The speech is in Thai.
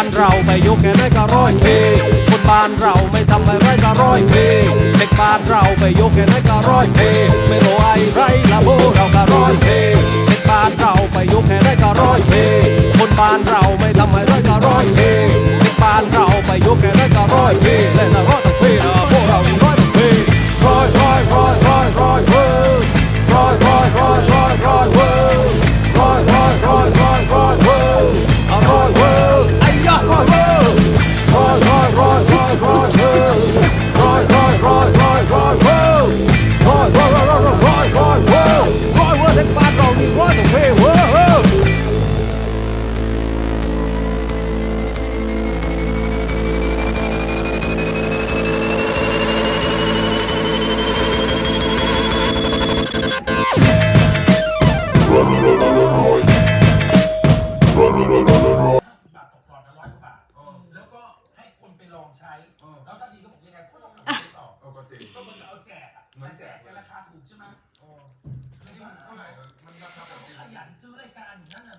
านเราไม่ยกแค่ได้ก็ร้อยเพคนบ้านเราไม่ทำอะไรก็ร้อยเพเด็กบ้านเราไม่ยกแค่ได้ก็ร้อยเพไม่รู้ไอ้ไรละโบเราก็ร้อยเพเด็กบ้านเราไม่ยกแค่ได้ก็ร้อยเพคนบ้านเราไม่ทำอะไรก็ร้อยเพเด็กบ้านเราไม่ยกแค่ได้ก็ร้อยเพและ แล้วถ้าดีก็บอกยังไงก็ต้องเอาไปต่อปกติก็เหมือนกับเอาแจกอะแต่แจกในราคาถูกใช่ไหมไม่ใช่เท่าไหร่มันราคาปกติขยันซื้อรายการอยู่นั่นน่ะ